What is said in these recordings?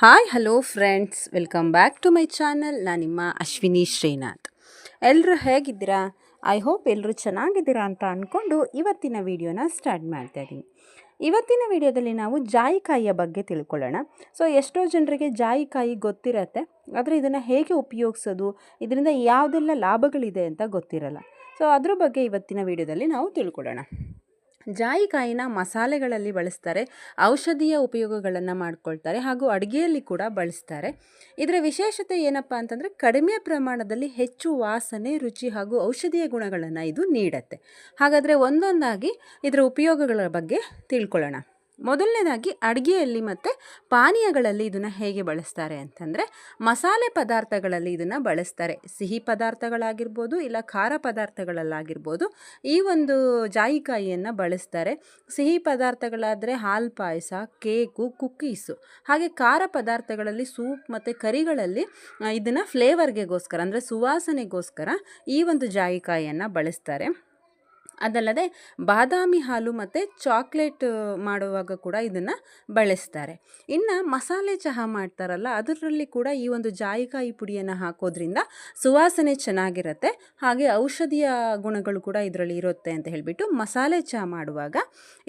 Hi hello friends welcome back to my channel ನಾನು ನಿಮ್ಮ ಅಶ್ವಿನಿ ಶ್ರೀನಾಥ್. ಎಲ್ಲರೂ ಹೇಗಿದ್ದೀರಾ? ಐ ಹೋಪ್ ಎಲ್ಲರೂ ಚೆನ್ನಾಗಿದ್ದೀರಾ ಅಂತ ಅಂದ್ಕೊಂಡು ಇವತ್ತಿನ ವಿಡಿಯೋನ ಸ್ಟಾರ್ಟ್ ಮಾಡ್ತಾ ಇದ್ದೀನಿ ಇವತ್ತಿನ ವಿಡಿಯೋದಲ್ಲಿ ನಾವು ಜಾಯಿಕಾಯಿಯ ಬಗ್ಗೆ ತಿಳ್ಕೊಳ್ಳೋಣ. ಸೊ ಎಷ್ಟೋ ಜನರಿಗೆ ಜಾಯಿಕಾಯಿ ಗೊತ್ತಿರತ್ತೆ, ಆದರೆ ಇದನ್ನು ಹೇಗೆ ಉಪಯೋಗಿಸೋದು, ಇದರಿಂದ ಯಾವುದೆಲ್ಲ ಲಾಭಗಳಿದೆ ಅಂತ ಗೊತ್ತಿರಲ್ಲ. ಸೊ ಅದ್ರ ಬಗ್ಗೆ ಇವತ್ತಿನ ವಿಡಿಯೋದಲ್ಲಿ ನಾವು ತಿಳ್ಕೊಳ್ಳೋಣ. ಜಾಯಿಕಾಯಿನ ಮಸಾಲೆಗಳಲ್ಲಿ ಬಳಸ್ತಾರೆ, ಔಷಧೀಯ ಉಪಯೋಗಗಳನ್ನು ಮಾಡ್ಕೊಳ್ತಾರೆ ಹಾಗೂ ಅಡುಗೆಯಲ್ಲಿ ಕೂಡ ಬಳಸ್ತಾರೆ. ಇದರ ವಿಶೇಷತೆ ಏನಪ್ಪ ಅಂತಂದರೆ ಕಡಿಮೆ ಪ್ರಮಾಣದಲ್ಲಿ ಹೆಚ್ಚು ವಾಸನೆ, ರುಚಿ ಹಾಗೂ ಔಷಧೀಯ ಗುಣಗಳನ್ನು ಇದು ನೀಡುತ್ತೆ. ಹಾಗಾದರೆ ಒಂದೊಂದಾಗಿ ಇದರ ಉಪಯೋಗಗಳ ಬಗ್ಗೆ ತಿಳ್ಕೊಳ್ಳೋಣ. ಮೊದಲನೇದಾಗಿ ಅಡುಗೆಯಲ್ಲಿ ಮತ್ತು ಪಾನೀಯಗಳಲ್ಲಿ ಇದನ್ನು ಹೇಗೆ ಬಳಸ್ತಾರೆ ಅಂತಂದರೆ ಮಸಾಲೆ ಪದಾರ್ಥಗಳಲ್ಲಿ ಇದನ್ನು ಬಳಸ್ತಾರೆ. ಸಿಹಿ ಪದಾರ್ಥಗಳಾಗಿರ್ಬೋದು ಇಲ್ಲ ಖಾರ ಪದಾರ್ಥಗಳಲ್ಲಾಗಿರ್ಬೋದು ಈ ಒಂದು ಜಾಯಿಕಾಯಿಯನ್ನು ಬಳಸ್ತಾರೆ. ಸಿಹಿ ಪದಾರ್ಥಗಳಾದರೆ ಹಾಲು ಪಾಯಸ, ಕೇಕು ಕುಕ್ಕೀಸು ಹಾಗೆ ಖಾರ ಪದಾರ್ಥಗಳಲ್ಲಿ ಸೂಪ್ ಮತ್ತು ಕರಿಗಳಲ್ಲಿ ಇದನ್ನು ಫ್ಲೇವರ್ಗೆಗೋಸ್ಕರ ಅಂದರೆ ಸುವಾಸನೆಗೋಸ್ಕರ ಈ ಒಂದು ಜಾಯಿಕಾಯಿಯನ್ನು ಬಳಸ್ತಾರೆ. ಅದಲ್ಲದೆ ಬಾದಾಮಿ ಹಾಲು ಮತ್ತು ಚಾಕ್ಲೇಟ್ ಮಾಡುವಾಗ ಕೂಡ ಇದನ್ನು ಬಳಸ್ತಾರೆ. ಇನ್ನು ಮಸಾಲೆ ಚಹಾ ಮಾಡ್ತಾರಲ್ಲ, ಅದರಲ್ಲಿ ಕೂಡ ಈ ಒಂದು ಜಾಯಿಕಾಯಿ ಪುಡಿಯನ್ನು ಹಾಕೋದ್ರಿಂದ ಸುವಾಸನೆ ಚೆನ್ನಾಗಿರುತ್ತೆ. ಹಾಗೆ ಔಷಧಿಯ ಗುಣಗಳು ಕೂಡ ಇದರಲ್ಲಿ ಇರುತ್ತೆ ಅಂತ ಹೇಳಿಬಿಟ್ಟು ಮಸಾಲೆ ಚಹಾ ಮಾಡುವಾಗ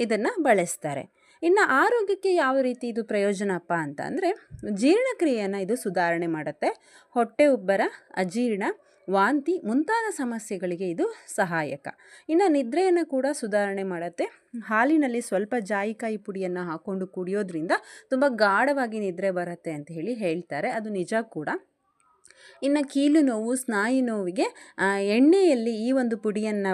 ಇದನ್ನು ಬಳಸ್ತಾರೆ. ಇನ್ನು ಆರೋಗ್ಯಕ್ಕೆ ಯಾವ ರೀತಿ ಇದು ಪ್ರಯೋಜನಪ್ಪ ಅಂತ ಅಂದರೆ, ಜೀರ್ಣಕ್ರಿಯೆಯನ್ನು ಇದು ಸುಧಾರಣೆ ಮಾಡುತ್ತೆ. ಹೊಟ್ಟೆ ಉಬ್ಬರ, ಅಜೀರ್ಣ ವಾಂತಿ ಮುಂತಾದ ಸಮಸ್ಯೆಗಳಿಗೆ ಇದು ಸಹಾಯಕ. ಇನ್ನು ನಿದ್ರೆಯನ್ನು ಕೂಡ ಸುಧಾರಣೆ ಮಾಡುತ್ತೆ. ಹಾಲಿನಲ್ಲಿ ಸ್ವಲ್ಪ ಜಾಯಿಕಾಯಿ ಪುಡಿಯನ್ನು ಹಾಕ್ಕೊಂಡು ಕುಡಿಯೋದ್ರಿಂದ ತುಂಬ ಗಾಢವಾಗಿ ನಿದ್ರೆ ಬರುತ್ತೆ ಅಂತ ಹೇಳಿ ಹೇಳ್ತಾರೆ. ಅದು ನಿಜ ಕೂಡ. ಇನ್ನು ಕೀಲು ನೋವು, ಸ್ನಾಯು ನೋವಿಗೆ ಎಣ್ಣೆಯಲ್ಲಿ ಈ ಒಂದು ಪುಡಿಯನ್ನು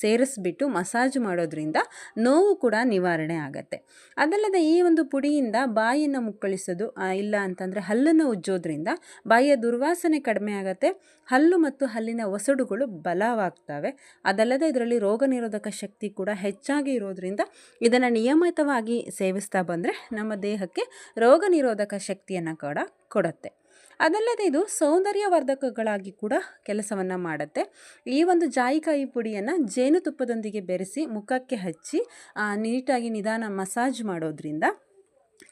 ಸೇರಿಸ್ಬಿಟ್ಟು ಮಸಾಜ್ ಮಾಡೋದ್ರಿಂದ ನೋವು ಕೂಡ ನಿವಾರಣೆ ಆಗುತ್ತೆ. ಅದಲ್ಲದೆ ಈ ಒಂದು ಪುಡಿಯಿಂದ ಬಾಯಿಯನ್ನು ಮುಕ್ಕಳಿಸೋದು ಇಲ್ಲ ಅಂತಂದರೆ ಹಲ್ಲನ್ನು ಉಜ್ಜೋದ್ರಿಂದ ಬಾಯಿಯ ದುರ್ವಾಸನೆ ಕಡಿಮೆ ಆಗುತ್ತೆ. ಹಲ್ಲು ಮತ್ತು ಹಲ್ಲಿನ ಒಸಡುಗಳು ಬಲವಾಗ್ತವೆ. ಅದಲ್ಲದೆ ಇದರಲ್ಲಿ ರೋಗ ನಿರೋಧಕ ಶಕ್ತಿ ಕೂಡ ಹೆಚ್ಚಾಗಿ ಇರೋದ್ರಿಂದ ಇದನ್ನು ನಿಯಮಿತವಾಗಿ ಸೇವಿಸ್ತಾ ಬಂದರೆ ನಮ್ಮ ದೇಹಕ್ಕೆ ರೋಗ ನಿರೋಧಕ ಶಕ್ತಿಯನ್ನು ಕೂಡ ಕೊಡುತ್ತೆ. ಅದಲ್ಲದೆ ಇದು ಸೌಂದರ್ಯವರ್ಧಕಗಳಾಗಿ ಕೂಡ ಕೆಲಸವನ್ನು ಮಾಡುತ್ತೆ. ಈ ಒಂದು ಜಾಯಿಕಾಯಿ ಪುಡಿಯನ್ನು ಜೇನುತುಪ್ಪದೊಂದಿಗೆ ಬೆರೆಸಿ ಮುಖಕ್ಕೆ ಹಚ್ಚಿ ನೀಟಾಗಿ ನಿಧಾನ ಮಸಾಜ್ ಮಾಡೋದ್ರಿಂದ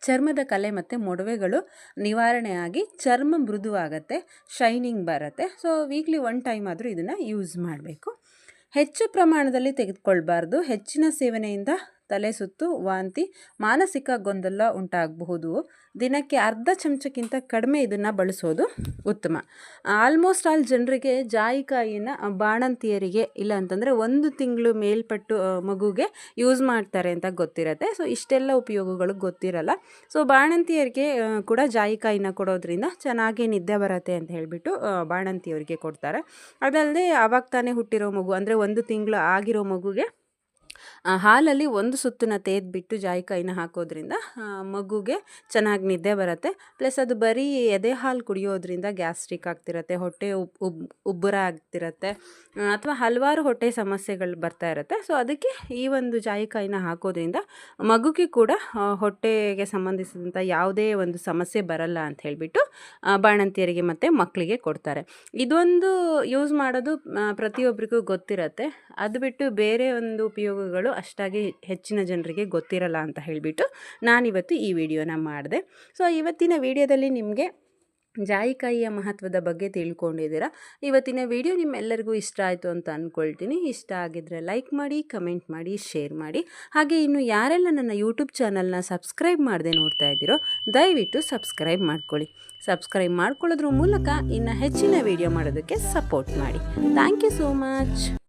ಚರ್ಮದ ಕಲೆ ಮತ್ತು ಮೊಡವೆಗಳು ನಿವಾರಣೆಯಾಗಿ ಚರ್ಮ ಮೃದುವಾಗತ್ತೆ, ಶೈನಿಂಗ್ ಬರುತ್ತೆ. ಸೊ ವೀಕ್ಲಿ ಒನ್ ಟೈಮ್ ಆದರೂ ಇದನ್ನು ಯೂಸ್ ಮಾಡಬೇಕು. ಹೆಚ್ಚು ಪ್ರಮಾಣದಲ್ಲಿ ತೆಗೆದುಕೊಳ್ಬಾರ್ದು. ಹೆಚ್ಚಿನ ಸೇವನೆಯಿಂದ ತಲೆ ಸುತ್ತು ವಾಂತಿ ಮಾನಸಿಕ ಗೊಂದಲ ಉಂಟಾಗಬಹುದು. ದಿನಕ್ಕೆ ಅರ್ಧ ಚಮಚಕ್ಕಿಂತ ಕಡಿಮೆ ಇದನ್ನು ಬಳಸೋದು ಉತ್ತಮ. ಆಲ್ಮೋಸ್ಟ್ ಆಲ್ ಜನರಿಗೆ ಜಾಯಿಕಾಯಿನ ಬಾಣಂತಿಯರಿಗೆ ಇಲ್ಲ ಅಂತಂದರೆ ಒಂದು ತಿಂಗಳು ಮೇಲ್ಪಟ್ಟು ಮಗುಗೆ ಯೂಸ್ ಮಾಡ್ತಾರೆ ಅಂತ ಗೊತ್ತಿರತ್ತೆ. ಸೊ, ಇಷ್ಟೆಲ್ಲ ಉಪಯೋಗಗಳು ಗೊತ್ತಿರಲ್ಲ. ಸೊ, ಬಾಣಂತಿಯರಿಗೆ ಕೂಡ ಜಾಯಿಕಾಯಿನ ಕೊಡೋದ್ರಿಂದ ಚೆನ್ನಾಗಿ ನಿದ್ದೆ ಬರುತ್ತೆ ಅಂತ ಹೇಳಿಬಿಟ್ಟು ಬಾಣಂತಿಯವರಿಗೆ ಕೊಡ್ತಾರೆ. ಅದಲ್ಲದೆ ಆವಾಗ ತಾನೇ ಹುಟ್ಟಿರೋ ಮಗು, ಅಂದರೆ ಒಂದು ತಿಂಗಳು ಆಗಿರೋ ಮಗುಗೆ ಹಾಲಲ್ಲಿ ಒಂದು ಸುತ್ತನ್ನ ತೇದ್ಬಿಟ್ಟು ಜಾಯಿಕಾಯಿನ ಹಾಕೋದ್ರಿಂದ ಮಗುಗೆ ಚೆನ್ನಾಗಿ ನಿದ್ದೆ ಬರುತ್ತೆ. ಪ್ಲಸ್ ಅದು ಬರೀ ಎದೆ ಹಾಲು ಕುಡಿಯೋದ್ರಿಂದ ಗ್ಯಾಸ್ಟ್ರಿಕ್ ಆಗ್ತಿರತ್ತೆ, ಹೊಟ್ಟೆ ಉಬ್ ಉಬ್, ಉಬ್ಬರ ಆಗ್ತಿರತ್ತೆ ಅಥವಾ ಹಲವಾರು ಹೊಟ್ಟೆ ಸಮಸ್ಯೆಗಳು ಬರ್ತಾ ಇರುತ್ತೆ. ಸೊ, ಅದಕ್ಕೆ ಈ ಒಂದು ಜಾಯಿಕಾಯಿನ ಹಾಕೋದ್ರಿಂದ ಮಗುಗೆ ಕೂಡ ಹೊಟ್ಟೆಗೆ ಸಂಬಂಧಿಸಿದಂಥ ಯಾವುದೇ ಒಂದು ಸಮಸ್ಯೆ ಬರಲ್ಲ ಅಂತ ಹೇಳಿಬಿಟ್ಟು ಬಾಣಂತಿಯರಿಗೆ ಮತ್ತು ಮಕ್ಕಳಿಗೆ ಕೊಡ್ತಾರೆ. ಇದೊಂದು ಯೂಸ್ ಮಾಡೋದು ಪ್ರತಿಯೊಬ್ಬರಿಗೂ ಗೊತ್ತಿರತ್ತೆ. ಅದು ಬಿಟ್ಟು ಬೇರೆ ಒಂದು ಉಪಯೋಗಗಳು ಅಷ್ಟಾಗಿ ಹೆಚ್ಚಿನ ಜನರಿಗೆ ಗೊತ್ತಿರಲ್ಲ ಅಂತ ಹೇಳಿಬಿಟ್ಟು ನಾನಿವತ್ತು ಈ ವಿಡಿಯೋನ ಮಾಡಿದೆ. ಸೊ ಇವತ್ತಿನ ವಿಡಿಯೋದಲ್ಲಿ ನಿಮಗೆ ಜಾಯಿಕಾಯಿಯ ಮಹತ್ವದ ಬಗ್ಗೆ ತಿಳ್ಕೊಂಡಿದ್ದೀರಾ? ಇವತ್ತಿನ ವಿಡಿಯೋ ನಿಮ್ಮೆಲ್ಲರಿಗೂ ಇಷ್ಟ ಆಯಿತು ಅಂತ ಅಂದ್ಕೊಳ್ತೀನಿ ಇಷ್ಟ ಆಗಿದ್ದರೆ ಲೈಕ್ ಮಾಡಿ, ಕಮೆಂಟ್ ಮಾಡಿ, ಶೇರ್ ಮಾಡಿ. ಹಾಗೆ ಇನ್ನು ಯಾರೆಲ್ಲ ನನ್ನ ಯೂಟ್ಯೂಬ್ ಚಾನಲ್ನ ಸಬ್ಸ್ಕ್ರೈಬ್ ಮಾಡದೆ ನೋಡ್ತಾ ಇದ್ದೀರೋ, ದಯವಿಟ್ಟು ಸಬ್ಸ್ಕ್ರೈಬ್ ಮಾಡ್ಕೊಳ್ಳಿ. ಸಬ್ಸ್ಕ್ರೈಬ್ ಮಾಡ್ಕೊಳ್ಳೋದ್ರ ಮೂಲಕ ಇನ್ನು ಹೆಚ್ಚಿನ ವಿಡಿಯೋ ಮಾಡೋದಕ್ಕೆ ಸಪೋರ್ಟ್ ಮಾಡಿ. Thank you so much.